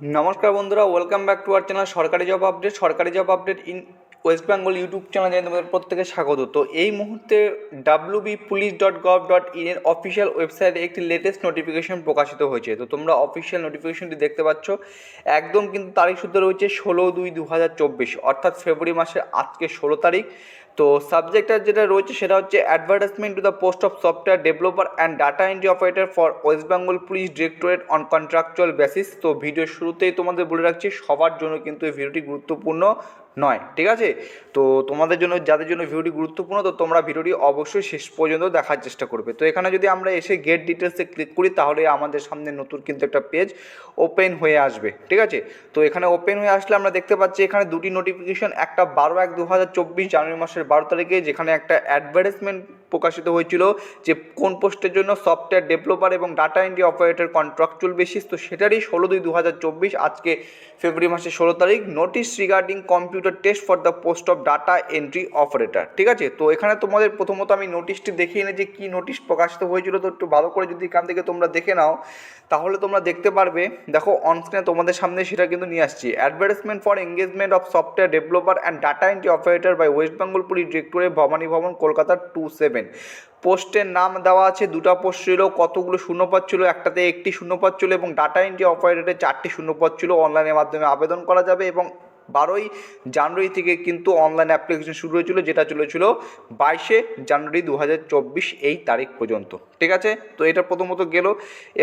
নমস্কার বন্ধুরা welcome back to our channel সরকারি জব আপডেট সরকারি job update in West Bengal YouTube channel চ্যানেলে তোমাদের প্রত্যেকে স্বাগত। তো এই মুহূর্তে W B police dot gov dot in এর অফিসিয়াল ওয়েবসাইটে একটি লেটেস্ট নোটিফিকেশন প্রকাশিত হয়েছে। তো তোমরা অফিসিয়াল নোটিফিকেশনটি দেখতে পাচ্ছ, একদম কিন্তু তারিখ সূত্রে রয়েছে ষোলো দুই দু হাজার চব্বিশ, অর্থাৎ ফেব্রুয়ারি মাসের আজকে ষোলো তারিখ। তো সাবজেক্টটা যেটা রয়েছে সেটা হচ্ছে advertisement to the post of software developer and data entry operator for West Bengal police directorate on contractual basis তো ভিডিওর শুরুতেই তোমাদের বলে রাখছি, সবার জন্য কিন্তু এই ভিডিওটি গুরুত্বপূর্ণ নয়, ঠিক আছে? তো তোমাদের জন্য, যাদের জন্য ভিডিওটি গুরুত্বপূর্ণ, তো তোমরা ভিডিওটি অবশ্যই শেষ পর্যন্ত দেখার চেষ্টা করবে। তো এখানে যদি আমরা এসে গেট ডিটেলসে ক্লিক করি, তাহলে আমাদের সামনে নতুন কিন্তু একটা পেজ ওপেন হয়ে আসবে, ঠিক আছে? তো এখানে ওপেন হয়ে আসলে আমরা দেখতে পাচ্ছি এখানে দুটি নোটিফিকেশন একটা বারো এক দু হাজার চব্বিশ জানুয়ারি মাসের বারো তারিখে যেখানে একটা অ্যাডভার্টাইজমেন্ট প্রকাশিত হয়েছিল যে কোন পোস্টের জন্য সফটওয়্যার ডেভেলপার এবং data entry operator contractual basis, তো সেটারই ষোলো দুই দু হাজার চব্বিশ, আজকে ফেব্রুয়ারি মাসের ষোলো তারিখ notice regarding computer test for the post of data entry operator ঠিক আছে? তো এখানে তোমাদের প্রথমত আমি নোটিশটি দেখিয়ে নিই যে কী নোটিশ প্রকাশিত হয়েছিল, তো একটু ভালো করে যদি এখান থেকে তোমরা দেখে নাও, তাহলে তোমরা দেখতে পারবে, দেখো অনস্ক্রিনে তোমাদের সামনে সেটা কিন্তু নিয়ে আসছি। Advertisement for engagement of software developer and data entry operator by West Bengal police directorate Bhabani Bhavan Kolkata two seven পোস্টের নাম দেওয়া আছে, দুটো পোস্ট ছিল, কতগুলো শূন্যপদ ছিল, একটাতে একটি শূন্যপদ ছিল এবং ডাটা এন্ট্রি অপারেটরে চারটি শূন্যপদ ছিল। অনলাইনের মাধ্যমে আবেদন করা যাবে এবং বারোই জানুয়ারি থেকে কিন্তু অনলাইন অ্যাপ্লিকেশন শুরু হয়েছিল, যেটা চলেছিল বাইশে জানুয়ারি দু হাজার চব্বিশ এই তারিখ পর্যন্ত। ঠিক আছে? তো এটা প্রথমত গেল।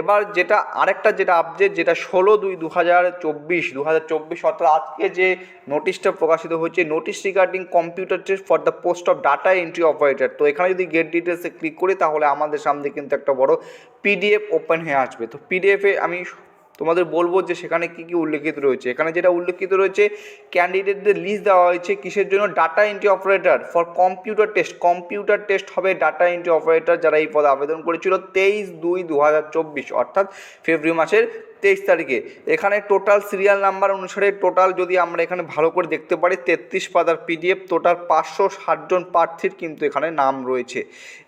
এবার যেটা আরেকটা যেটা আপডেট যেটা ষোলো দুই দু হাজার চব্বিশ দু হাজার চব্বিশ অর্থাৎ আজকে যে নোটিশটা প্রকাশিত হয়েছে notice regarding computer test for the post of data entry operator তো এখানে যদি গেট ডিটেলসে ক্লিক করি, তাহলে আমাদের সামনে কিন্তু একটা বড় পিডিএফ ওপেন হয়ে আসবে। তো পিডিএফে আমি তোমাদের বলব যে সেখানে কি কি উল্লেখিত রয়েছে। এখানে যেটা উল্লেখিত রয়েছে ক্যান্ডিডেটদের লিস্ট দেওয়া হয়েছে কিসের জন্য? Data entry operator for computer test computer test হবে ডাটা এন্ট্রি অপারেটর যারা এই পদে আবেদন করেছিল তেইশ দুই দু হাজার চব্বিশ, অর্থাৎ ফেব্রুয়ারি মাসের তেইশ তারিখে। এখানে টোটাল সিরিয়াল নাম্বার অনুসারে টোটাল যদি আমরা এখানে ভালো করে দেখতে পারি, তেত্রিশ পাতার পিডিএফ টোটাল পাঁচশো ষাটজন প্রার্থীর কিন্তু এখানে নাম রয়েছে।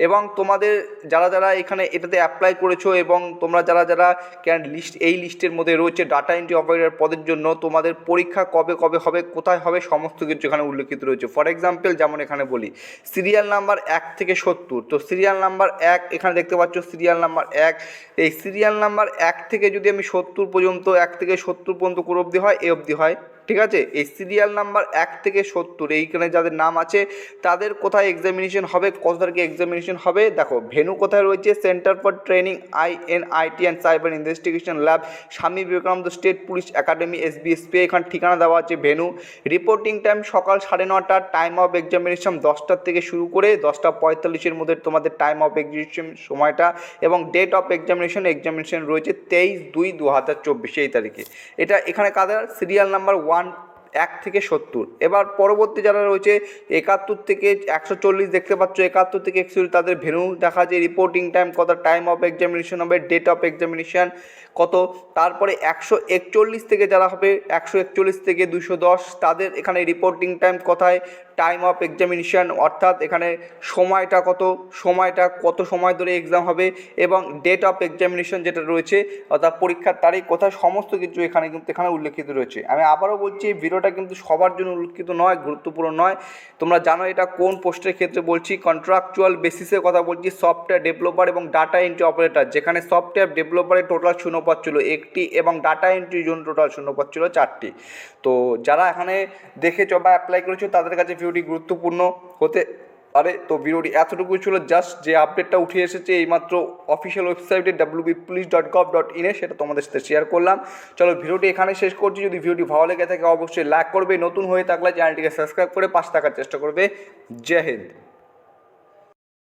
এবং তোমাদের যারা যারা এখানে এটাতে অ্যাপ্লাই করেছ এবং তোমরা যারা যারা ক্যান লিস্ট এই লিস্টের মধ্যে রয়েছে ডাটা এন্ট্রি অপারেটর পদের জন্য, তোমাদের পরীক্ষা কবে কবে হবে, কোথায় হবে, সমস্ত কিছু এখানে উল্লেখিত রয়েছে। ফর এক্সাম্পল যেমন এখানে বলি সিরিয়াল নাম্বার এক থেকে সত্তর। তো সিরিয়াল নাম্বার এক, এখানে দেখতে পাচ্ছ সিরিয়াল নাম্বার এক। এই সিরিয়াল নাম্বার এক থেকে যদি আমি সত্তর পর্যন্ত এক থেকে সত্তর পর্যন্ত কোন অবধি হয় এ অবধি হয়। ঠিক আছে? এই সিরিয়াল নাম্বার এক থেকে সত্তর, এইখানে যাদের নাম আছে, তাদের কোথায় এক্সামিনেশন হবে, কত তারিখে এক্সামিনেশন হবে? দেখো, ভেনু কোথায় রয়েছে? Centre for training I N IT and cyber investigation lab Swami Vivekananda state police academy SBSP এখানে ঠিকানা দেওয়া আছে ভেনু। রিপোর্টিং টাইম সকাল সাড়ে নটা টাইম অফ এক্সামিনেশন দশটার থেকে শুরু করে দশটা পঁয়তাল্লিশের মধ্যে তোমাদের টাইম অফ এক্সামিনেশন সময়টা এবং ডেট অফ এক্সামিনেশন এক্সামিনেশন রয়েছে তেইশ দুই দু হাজার চব্বিশ, এই তারিখে। এটা এখানে কাদের? সিরিয়াল নাম্বার ওয়ান ওয়ান এক থেকে সত্তর। এবার পরবর্তী যারা রয়েছে, একাত্তর থেকে একশো চল্লিশ দেখতে পাচ্ছ, একাত্তর থেকে একশো তাদের ভেনু দেখা যায় রিপোর্টিং টাইম কত টাইম অফ এক্সামিনেশন হবে ডেট অফ এক্সামিনেশন কত, তারপরে একশো একচল্লিশ থেকে যারা হবে, একশো একচল্লিশ থেকে দুশো দশ, তাদের এখানে রিপোর্টিং টাইম কোথায় টাইম অফ এক্সামিনেশন অর্থাৎ এখানে সময়টা কত সময়টা কত সময় ধরে এক্সাম হবে, এবং ডেট অফ এক্সামিনেশন যেটা রয়েছে, অর্থাৎ পরীক্ষার তারিখ কোথায়, সমস্ত কিছু এখানে কিন্তু এখানে উল্লেখিত রয়েছে। আমি আবারও বলছি এই ভিডিওটা কিন্তু সবার জন্য উল্লেখিত নয়, গুরুত্বপূর্ণ নয়। তোমরা জানো এটা কোন পোস্টের ক্ষেত্রে বলছি কন্ট্রাকচুয়াল বেসিসের কথা বলছি সফটওয়্যার ডেভেলপার এবং ডাটা এন্ট্রি অপারেটর যেখানে সফটওয়্যার ডেভেলপারের টোটাল শূন্যপদ ছিল একটি এবং ডাটা এন্ট্রির জন্য টোটাল শূন্যপদ ছিল চারটি। তো যারা এখানে দেখেছ বা অ্যাপ্লাই করেছ, তাদের কাছে ভিউটি গুরুত্বপূর্ণ হতে পারে। তো ভিডিওটি এতটুকুই ছিল জাস্ট যে আপডেটটা উঠে এসেছে এইমাত্র অফিসিয়াল ওয়েবসাইটে W B police dot gov dot ইনে সেটা তোমাদের সাথে শেয়ার করলাম। চলো ভিডিওটি এখানে শেষ করছি। যদি ভিডিওটি ভালো লেগে থাকে, অবশ্যই লাইক করবে। নতুন হয়ে থাকলে চ্যানেলটিকে সাবস্ক্রাইব করে পাশে থাকার চেষ্টা করবে। জয় হিন্দ।